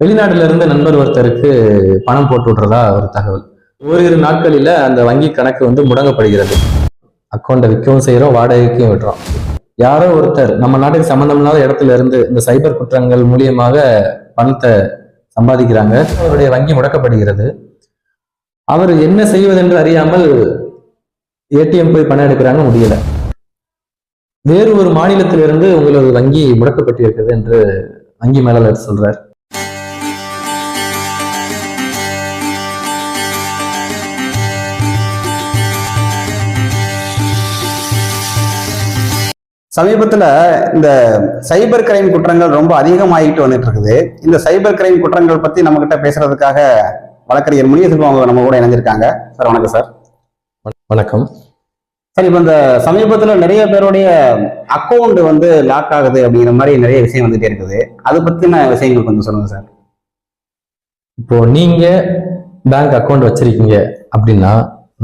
வெளிநாட்டுல இருந்து நண்பர் ஒருத்தருக்கு பணம் போட்டு விடுறதா ஒரு தகவல். ஓரிரு நாட்களில அந்த வங்கி கணக்கு வந்து முடங்கப்படுகிறது. அக்கௌண்ட்டை விற்கவும் செய்யறோம் வாடகைக்கும் விடுறோம். யாரோ ஒருத்தர் நம்ம நாட்டுக்கு சம்பந்தம் இல்லாத இடத்துல இருந்து இந்த சைபர் குற்றங்கள் மூலியமாக பணத்தை சம்பாதிக்கிறாங்க. அவருடைய வங்கி முடக்கப்படுகிறது. அவர் என்ன செய்வதென்று அறியாமல் ஏடிஎம் போய் பணம் எடுக்கிறாங்க முடியல. வேறு ஒரு மாநிலத்திலிருந்து உங்களது வங்கி முடக்கப்பட்டிருக்கிறது என்று வங்கி மேலாளர் சொல்றார். சமீபத்துல இந்த சைபர் கிரைம் குற்றங்கள் ரொம்ப அதிகமாகிட்டு வந்துட்டு இருக்குது இந்த சைபர் கிரைம் குற்றங்கள் பத்தி நம்ம கிட்ட பேசுறதுக்காக வழக்கறிஞர் முனியசெல்வம் அவங்க நம்ம கூட இணைஞ்சிருக்காங்க. சார் வணக்கம் சார். வணக்கம். சார் இப்போ இந்த சமீபத்துல நிறைய பேருடைய அக்கௌண்ட் வந்து லாக் ஆகுது அப்படிங்கிற மாதிரி நிறைய விஷயம் வந்துட்டே இருக்குது. அது பத்தின விஷயங்கள் கொஞ்சம் சொல்லுங்க சார். இப்போ நீங்க பேங்க் அக்கௌண்ட் வச்சிருக்கீங்க அப்படின்னா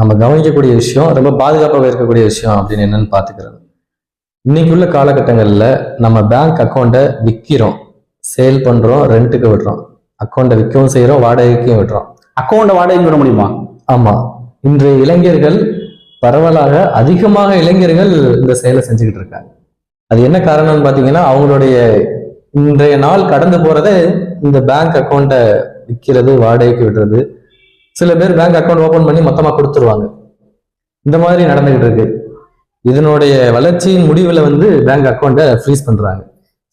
நம்ம கவனிக்கக்கூடிய விஷயம் ரொம்ப பாதுகாப்பாக இருக்கக்கூடிய விஷயம் அப்படின்னு என்னன்னு பார்த்துக்கிறது இன்னைக்கு உள்ள காலகட்டங்களில் நம்ம பேங்க் அக்கௌண்ட்டை விற்கிறோம் சேல் பண்றோம் ரெண்ட்டுக்கு விடுறோம். அக்கௌண்ட்டை விற்கவும் செய்கிறோம் வாடகைக்கும் விடுறோம். அக்கௌண்ட் வாடகை விட முடியுமா? ஆமா. இன்றைய இளைஞர்கள் பரவலாக அதிகமாக இளைஞர்கள் இந்த செயலை செஞ்சுக்கிட்டு இருக்காங்க. அது என்ன காரணம்னு பார்த்தீங்கன்னா அவங்களுடைய இன்றைய நாள் கடந்து போறதே இந்த பேங்க் அக்கௌண்ட்டை விற்கிறது வாடகைக்கு விடுறது. சில பேர் பேங்க் அக்கௌண்ட் ஓபன் பண்ணி மொத்தமா கொடுத்துருவாங்க. இந்த மாதிரி நடந்துகிட்டு இருக்கு. இதனுடைய வளர்ச்சியின் முடிவுல வந்து பேங்க் அக்கௌண்ட்டை ஃப்ரீஸ் பண்றாங்க.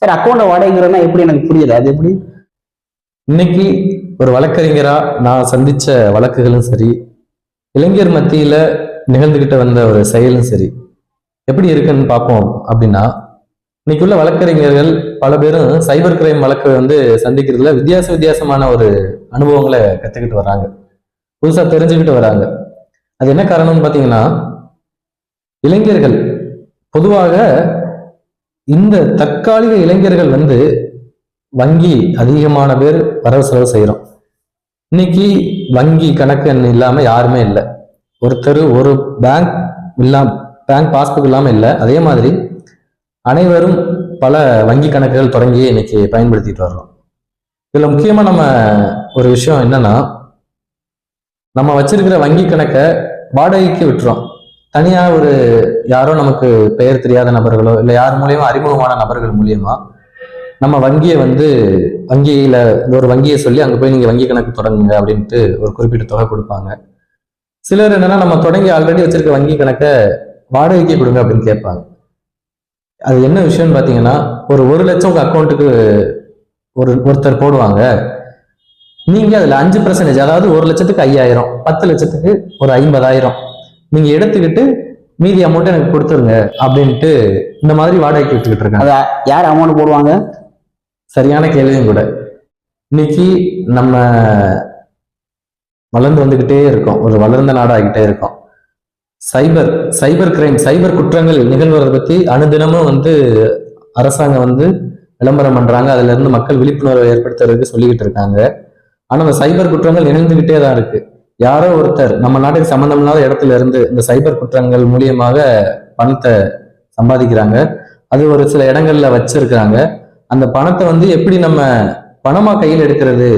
சார் அக்கௌண்ட் வாடகைங்கிறதுனா எப்படி எனக்கு புரியல அது எப்படி? இன்னைக்கு ஒரு வழக்கறிஞரா நான் சந்திச்ச வழக்குகளும் சரி இளைஞர் மத்தியில நிகழ்ந்துகிட்டு வந்த ஒரு செயலும் சரி எப்படி இருக்குன்னு பார்ப்போம் அப்படின்னா இன்னைக்கு உள்ள வழக்கறிஞர்கள் பல பேரும் சைபர் கிரைம் வழக்கு வந்து சந்திக்கிறதுல வித்தியாச வித்தியாசமான ஒரு அனுபவங்களை கத்துக்கிட்டு வராங்க புதுசா தெரிஞ்சுக்கிட்டு வராங்க அது என்ன காரணம்னு பார்த்தீங்கன்னா இளைஞர்கள். பொதுவாக இந்த தற்காலிக இளைஞர்கள் வந்து வங்கி அதிகமான பேர் வரவு செலவு செய்கிறோம் இன்னைக்கு வங்கி கணக்கு இல்லாமல் யாருமே இல்லை. ஒருத்தர் ஒரு பேங்க் இல்லாம பேங்க் பாஸ்புக் இல்லாமல் இல்லை. அதே மாதிரி அனைவரும் பல வங்கி கணக்குகள் தொடங்கி இன்னைக்கு பயன்படுத்திட்டு வர்றோம். இதில் முக்கியமா நம்ம ஒரு விஷயம் என்னன்னா நம்ம வச்சிருக்கிற வங்கி கணக்கை வாடகைக்கு விட்டுறோம். தனியா ஒரு யாரோ நமக்கு பெயர் தெரியாத நபர்களோ இல்லை யார் மூலியமா அறிமுகமான நபர்கள் மூலியமா நம்ம வங்கியை வந்து வங்கியில இந்த ஒரு வங்கியை சொல்லி அங்கே போய் நீங்க வங்கி கணக்கு தொடங்குங்க அப்படின்ட்டு ஒரு குறிப்பிட்ட தொகை கொடுப்பாங்க. சிலர் என்னன்னா நம்ம தொடங்கி ஆல்ரெடி வச்சிருக்க வங்கி கணக்கை வாடகைக்கு கொடுங்க அப்படின்னு கேட்பாங்க. அது என்ன விஷயம்னு பார்த்தீங்கன்னா ஒரு ஒரு லட்சம் உங்கள் அக்கௌண்ட்டுக்கு ஒரு ஒருத்தர் போடுவாங்க. நீங்கள் அதில் அஞ்சு பர்சன்டேஜ் அதாவது ஒரு லட்சத்துக்கு ஐயாயிரம் பத்து லட்சத்துக்கு ஒரு ஐம்பதாயிரம் நீங்க எடுத்துக்கிட்டு மீதி அமௌண்ட் எனக்கு கொடுத்துருங்க அப்படின்ட்டு இந்த மாதிரி வாடகைக்கு விட்டுக்கிட்டு இருக்காங்க. யார் அமௌண்ட் போடுவாங்க? சரியான கேள்வியும் கூட. இன்னைக்கு நம்ம வளர்ந்து வந்துகிட்டே இருக்கோம். ஒரு வளர்ந்த நாடாகிட்டே இருக்கோம். சைபர் சைபர் கிரைம் சைபர் குற்றங்கள் நிகழ்வதை பத்தி அனுதினமும் வந்து அரசாங்கம் வந்து விளம்பரம் பண்றாங்க. அதுல இருந்து மக்கள் விழிப்புணர்வை ஏற்படுத்துறதுக்கு சொல்லிக்கிட்டு இருக்காங்க. ஆனா அந்த சைபர் குற்றங்கள் நிகழ்ந்துகிட்டே தான் இருக்கு. யாரோ ஒருத்தர் நம்ம நாட்டுக்கு சம்பந்தம் இல்லாத இடத்துல இருந்து இந்த சைபர் குற்றங்கள் மூலியமாக பணத்தை சம்பாதிக்கிறாங்க. அது ஒரு சில இடங்கள்ல வச்சிருக்கிறாங்க. அந்த பணத்தை வந்து எப்படி நம்ம பணமா கையில் எடுக்கிறது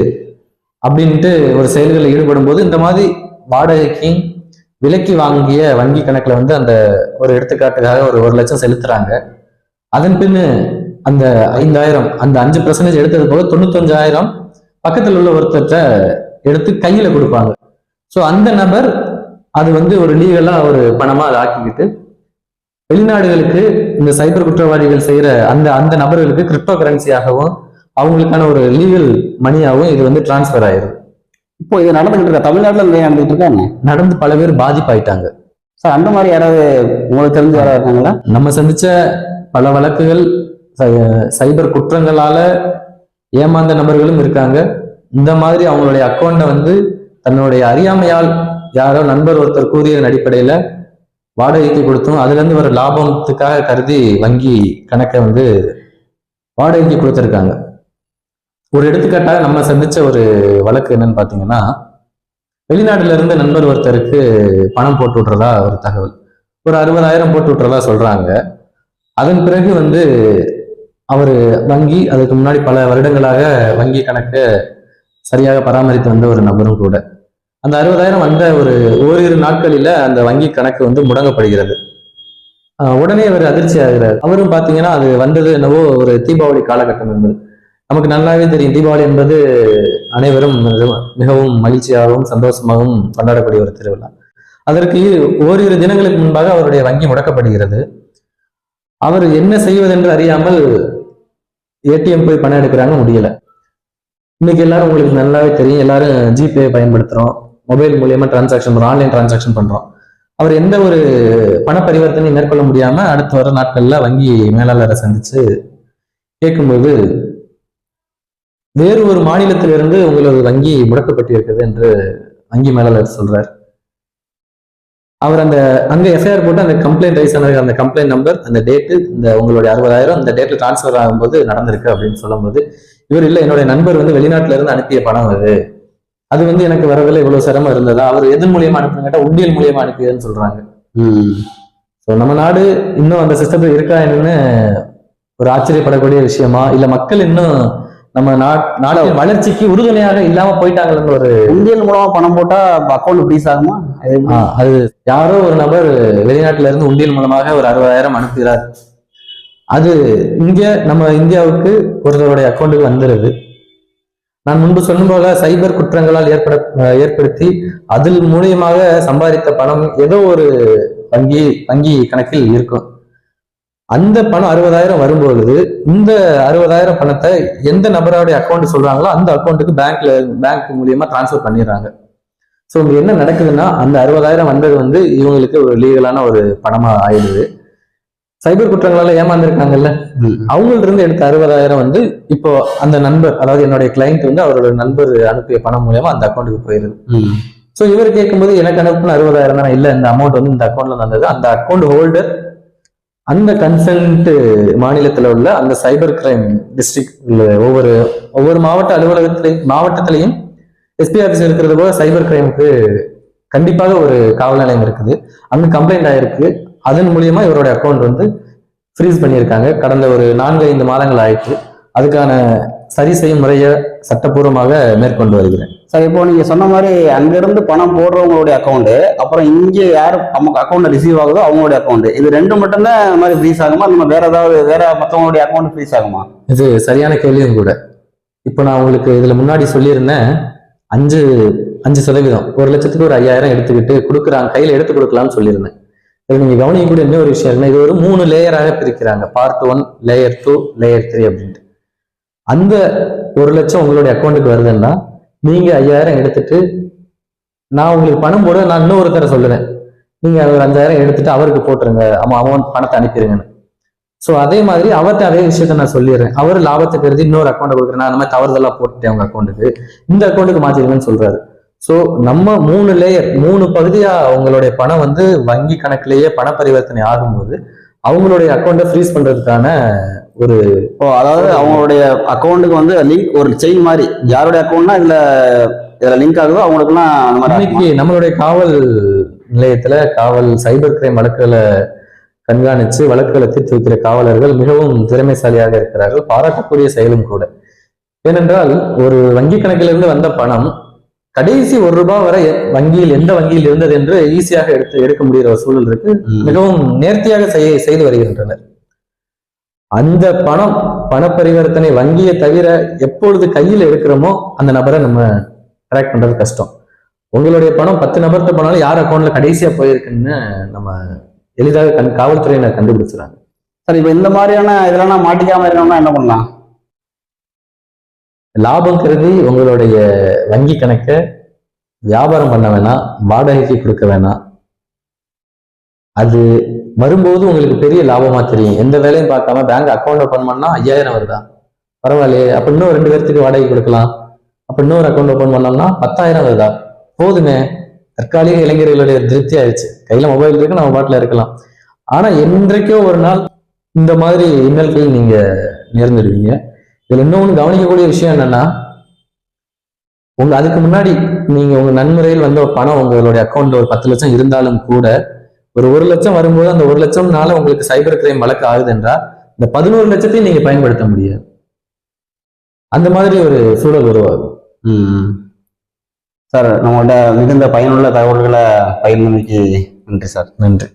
அப்படின்ட்டு ஒரு செயல்களில் ஈடுபடும் போது இந்த மாதிரி வாடகைக்கு விலைக்கு வாங்கிய வங்கி கணக்குல வந்து அந்த ஒரு எடுத்துக்காட்டுக்காக ஒரு ஒரு லட்சம் செலுத்துறாங்க. அதன் பின்னு அந்த ஐந்தாயிரம் அந்த அஞ்சு பர்சன்டேஜ் எடுத்தது போக தொண்ணூத்தஞ்சாயிரம் பக்கத்தில் உள்ள ஒருத்தர்கிட்ட எடுத்து கையில கொடுப்பாங்க. ஸோ அந்த நபர் அது வந்து ஒரு லீகலா ஒரு பணமா அதை ஆக்கிக்கிட்டு வெளிநாடுகளுக்கு இந்த சைபர் குற்றவாளிகள் செய்யற அந்த அந்த நபர்களுக்கு கிரிப்டோ கரன்சியாகவும் அவங்களுக்கான ஒரு லீகல் மணியாகவும் இது வந்து டிரான்ஸ்ஃபர் ஆயிருது இப்போ இது நடந்துகிட்டு இருக்கா? தமிழ்நாட்டுல நடந்துகிட்டு இருக்காங்க நடந்து பல பேர் பாதிப்பாயிட்டாங்க. சார் அந்த மாதிரி யாராவது உங்களுக்கு தெரிஞ்சு யாராவது இருக்காங்களா? நம்ம சந்திச்ச பல வழக்குகள் சைபர் குற்றங்களால ஏமாந்த நபர்களும் இருக்காங்க. இந்த மாதிரி அவங்களுடைய அக்கௌண்ட்டை வந்து தன்னுடைய அறியாமையால் யாரோ நண்பர் ஒருத்தர் கூறியதன் அடிப்படையில வாடகைக்கு கொடுத்தும் அதுல இருந்து வர லாபத்துக்காக கருதி வங்கி கணக்கை வந்து வாடகைக்கு கொடுத்துருக்காங்க. ஒரு எடுத்துக்காட்டாக நம்ம சந்திச்ச ஒரு வழக்கு என்னன்னு பாத்தீங்கன்னா வெளிநாட்டுல இருந்து நண்பர் ஒருத்தருக்கு பணம் போட்டு விடுறதா ஒரு தகவல். ஒரு அறுபதாயிரம் போட்டு விட்டுறதா சொல்றாங்க. அதன் பிறகு வந்து அவர் வங்கி அதுக்கு முன்னாடி பல வருடங்களாக வங்கி கணக்கை சரியாக பராமரித்து வந்த ஒரு நபரும் கூட. அந்த அறுபதாயிரம் வந்த ஒரு ஓரிரு நாட்களில அந்த வங்கி கணக்கு வந்து முடங்கப்படுகிறது. ஆஹ் உடனே அவர் அதிர்ச்சி ஆகிறார். அவரும் பாத்தீங்கன்னா அது வந்தது என்னவோ ஒரு தீபாவளி காலகட்டம் என்பது. நமக்கு நல்லாவே தெரியும். தீபாவளி என்பது அனைவரும் மிகவும்- மிகவும் மகிழ்ச்சியாகவும் சந்தோஷமாகவும் கொண்டாடக்கூடிய ஒரு திருவிழா. அதற்கு ஓரிரு தினங்களுக்கு முன்பாக அவருடைய வங்கி முடக்கப்படுகிறது. அவர் என்ன செய்வதென்று அறியாமல் ஏடிஎம் போய் பணம் எடுக்கிறாங்க முடியல. இன்னைக்கு எல்லாரும் உங்களுக்கு நல்லாவே தெரியும். எல்லாரும் ஜிபே பயன்படுத்துறோம். மொபைல் மூலியமா டிரான்சாக்ஷன் பண்றோம் ஆன்லைன் டிரான்சாக்ஷன் பண்றோம். அவர் எந்த ஒரு பண பரிவர்த்தனையும் மேற்கொள்ள முடியாம அடுத்து வர நாட்கள்ல வங்கி மேலாளரை சந்திச்சு கேட்கும்போது வேறு ஒரு மாநிலத்திலிருந்து உங்களது வங்கி முடக்கப்பட்டிருக்கிறது என்று வங்கி மேலாளர் சொல்றார். அவர் அந்த அங்க எஃப்ஐஆர் போட்டு அந்த கம்ப்ளைண்ட் ரைஸ் ஆனது அந்த கம்ப்ளைண்ட் நம்பர் அந்த டேட்டு இந்த உங்களுடைய அறுபதாயிரம் அந்த டேட்டில் டிரான்ஸ்ஃபர் ஆகும்போது நடந்திருக்கு அப்படின்னு சொல்லும்போது இவர் இல்லை என்னுடைய நண்பர் வந்து வெளிநாட்டுல இருந்து அனுப்பிய பணம் அது. அது வந்து எனக்கு வரதில்லை இவ்வளவு சிரமம் இருந்ததா? அவர் எதன் மூலியமா அனுப்புன்னு கேட்டா உண்டியல் மூலியமா அனுப்பியதுன்னு சொல்றாங்க. ஸோ நம்ம நாடு இன்னும் அந்த சிஸ்டத்தில் இருக்கா என்னன்னு ஒரு ஆச்சரியப்படக்கூடிய விஷயமா? இல்ல மக்கள் இன்னும் நம்ம நாட் வளர்ச்சிக்கு உறுதுணையாக இல்லாம போயிட்டாங்கன்னு ஒரு உண்டியல் மூலமா பணம் போட்டா அக்கௌண்ட் ஃப்ரீஸ் ஆகுமா அது யாரோ ஒரு நபர் வெளிநாட்டுல இருந்து உண்டியல் மூலமாக ஒரு அறுபதாயிரம் அனுப்புகிறார். அது இங்கே நம்ம இந்தியாவுக்கு ஒருத்தருடைய அக்கௌண்ட்டுக்கு வந்துடுது நான் முன்பு சொன்ன போல சைபர் குற்றங்களால் ஏற்பட ஏற்படுத்தி அதில் மூலியமாக சம்பாதித்த பணம் ஏதோ ஒரு வங்கி வங்கி கணக்கில் இருக்கும். அந்த பணம் அறுபதாயிரம் வரும்பொழுது இந்த அறுபதாயிரம் பணத்தை எந்த நபருடைய அக்கௌண்ட் சொல்றாங்களோ அந்த அக்கௌண்ட்டுக்கு பேங்க்ல பேங்க் மூலியமா டிரான்ஸ்ஃபர் பண்ணிடுறாங்க. ஸோ இங்க என்ன நடக்குதுன்னா அந்த அறுபதாயிரம் வந்தது வந்து இவங்களுக்கு ஒரு லீகலான ஒரு பணமா ஆயிடுது. சைபர் குற்றங்களால ஏமாந்துருக்காங்கல்ல. அவங்கள்ட்ட இருந்து எடுத்த அறுபதாயிரம் வந்து இப்போ அந்த நண்பர் அதாவது என்னுடைய கிளைண்ட் வந்து அவரோட நண்பர் அனுப்பிய பணம் மூலியமா அந்த அக்கௌண்ட்டுக்கு போயிருது. ஸோ இவர் கேட்கும்போது எனக்கு அனுப்புன அறுபதாயிரம் தானே இல்லை இந்த அமௌண்ட் வந்து இந்த அக்கௌண்ட்ல வந்தது. அந்த அக்கௌண்ட் ஹோல்டர் அந்த கன்சல்ட் மாநிலத்தில் உள்ள அந்த சைபர் கிரைம் டிஸ்ட்ரிக்ட் ஒவ்வொரு ஒவ்வொரு மாவட்ட அலுவலகத்திலையும் மாவட்டத்திலையும் எஸ்பி ஆஃபீஸ் இருக்கிறது போல சைபர் கிரைமுக்கு கண்டிப்பாக ஒரு காவல் நிலையம் இருக்குது. அங்க கம்ப்ளைண்ட் ஆயிருக்கு. அதன் மூலியமா இவருடைய அக்கௌண்ட் வந்து ஃப்ரீஸ் பண்ணியிருக்காங்க. கடந்த ஒரு நான்கு ஐந்து மாதங்கள் ஆயிற்று. அதுக்கான சரி செய்யும் முறையை சட்டப்பூர்வமாக மேற்கொண்டு வருகிறேன். சார் இப்போ நீங்க சொன்ன மாதிரி அங்க இருந்து பணம் போடுறவங்களுடைய அக்கௌண்ட் அப்புறம் இங்க யார் நமக்கு அக்கௌண்ட் ரிசீவ் ஆகுதோ அவங்களுடைய அக்கௌண்ட் இது ரெண்டு மட்டும்தான் இந்த மாதிரி ஃப்ரீஸ் ஆகுமா? நம்ம வேற ஏதாவது வேற மத்தவங்களுடைய அக்கௌண்ட் ஃப்ரீஸ் ஆகுமா? இது சரியான கேள்வியும் கூட. இப்போ நான் உங்களுக்கு இதுல முன்னாடி சொல்லியிருந்தேன். அஞ்சு அஞ்சு சதவீதம். ஒரு லட்சத்துக்கு ஒரு ஐயாயிரம் எடுத்துக்கிட்டு கொடுக்குறாங்க கையில எடுத்து கொடுக்கலாம்னு சொல்லியிருந்தேன். இது நீங்கள் கவனிக்கக்கூடிய கூட இன்னொரு விஷயம் என்ன இது ஒரு மூணு லேயராக பிரிக்கிறாங்க. Part one layer two layer three அப்படின்ட்டு. அந்த ஒரு லட்சம் உங்களுடைய அக்கௌண்ட்டுக்கு வருதுன்னா நீங்கள் ஐயாயிரம் எடுத்துட்டு நான் உங்களுக்கு பணம் போட நான் இன்னொருத்தர சொல்லுவேன் நீங்கள் அவர் அஞ்சாயிரம் எடுத்துட்டு அவருக்கு போட்டுருங்க. ஆமாம் அமௌண்ட் பணத்தை அனுப்பிடுங்கன்னு ஸோ அதே மாதிரி அவர்கிட்ட அதே விஷயத்த நான் சொல்லிடுறேன். அவர் லாபத்தை கருதி இன்னொரு அக்கௌண்ட் கொடுக்குறேன் நான் அந்த மாதிரி தவறுதலாக போட்டுட்டேன் உங்க அக்கௌண்ட்டுக்கு இந்த அக்கௌண்ட்டுக்கு மாற்றிடுங்கன்னு சொல்றாரு. ஸோ நம்ம மூணு லேயர் மூணு பகுதியா அவங்களுடைய பணம் வந்து வங்கி கணக்கிலேயே பண பரிவர்த்தனை ஆகும்போது அவங்களுடைய அக்கௌண்ட்டை ஃப்ரீஸ் பண்றதுக்கான ஒரு இப்போ அதாவது அவங்களுடைய அக்கௌண்ட்டுக்கு வந்து லிங்க் ஒரு செயின் மாதிரி. யாருடைய அக்கௌண்ட்னா இதுல இதுல லிங்க் ஆகுதோ அவங்களுக்குலாம் இன்னைக்கு நம்மளுடைய காவல் நிலையத்துல காவல் சைபர் கிரைம் வழக்குகளை கண்காணிச்சு வழக்குகளை தீர்த்து வைக்கிற காவலர்கள் மிகவும் திறமைசாலியாக இருக்கிறார்கள். பாராட்டக்கூடிய செயலும் கூட. ஏனென்றால் ஒரு வங்கி கணக்கிலிருந்து வந்த பணம் கடைசி ஒரு ரூபாய் வரை வங்கியில் எந்த வங்கியில் இருந்தது என்று ஈஸியாக எடுத்து எடுக்க முடிகிற ஒரு சூழல் இருக்கு. மிகவும் நேர்த்தியாக செய்ய செய்து வருகின்றனர். அந்த பணம் பண பரிவர்த்தனை வங்கியை தவிர எப்பொழுது கையில் எடுக்கிறோமோ அந்த நபரை நம்ம ட்ராக் பண்றது கஷ்டம். உங்களுடைய பணம் பத்து நபர்கிட்ட போனாலும் யார் அக்கௌண்ட்ல கடைசியா போயிருக்குன்னு நம்ம எளிதாக கண் காவல்துறையினர் கண்டுபிடிச்சிடாங்க சார் இப்போ இந்த மாதிரியான இதெல்லாம் மாட்டிக்காம இருக்கணும்னா என்ன பண்ணலாம்? லாபம் கருதி உங்களுடைய வங்கி கணக்கை வியாபாரம் பண்ண வேணாம் வாடகைக்கு கொடுக்க வேணாம். அது வரும்போது உங்களுக்கு பெரிய லாபமா தெரியும். எந்த வேலையும் பார்க்காம பேங்க் அக்கௌண்ட் ஓப்பன் பண்ணா ஐயாயிரம் வருதா? பரவாயில்லையே. அப்ப இன்னும் ரெண்டு பேர்த்துக்கு வாடகை கொடுக்கலாம். அப்ப இன்னொரு அக்கௌண்ட் ஓப்பன் பண்ணோம்னா பத்தாயிரம் வருதா? போதுமே. தற்காலிக இளைஞர்களுடைய திருப்தி ஆயிடுச்சு. கையில மொபைல் இருக்கு நம்ம பாட்டில் இருக்கலாம். ஆனா என்றைக்கோ ஒரு நாள் இந்த மாதிரி இன்னல்கள் நீங்க நேர்ந்துடுவீங்க. இதுல இன்னொன்னு கவனிக்கக்கூடிய விஷயம் என்னன்னா உங்க அதுக்கு முன்னாடி நீங்க உங்க நன்முறையில் வந்த பணம் உங்களுடைய அக்கௌண்ட்ல ஒரு பத்து லட்சம் இருந்தாலும் கூட ஒரு ஒரு லட்சம் வரும்போது அந்த ஒரு லட்சம்னால உங்களுக்கு சைபர் கிரைம் வழக்கு ஆகுது என்றால் இந்த பதினோரு லட்சத்தையும் நீங்க பயன்படுத்த முடியாது. அந்த மாதிரி ஒரு சூழல் உருவாகும் ம். சார் நம்மள்ட்ட மிகுந்த பயனுள்ள தகவல்களை பகிர்ந்தமைக்கு நன்றி சார். நன்றி.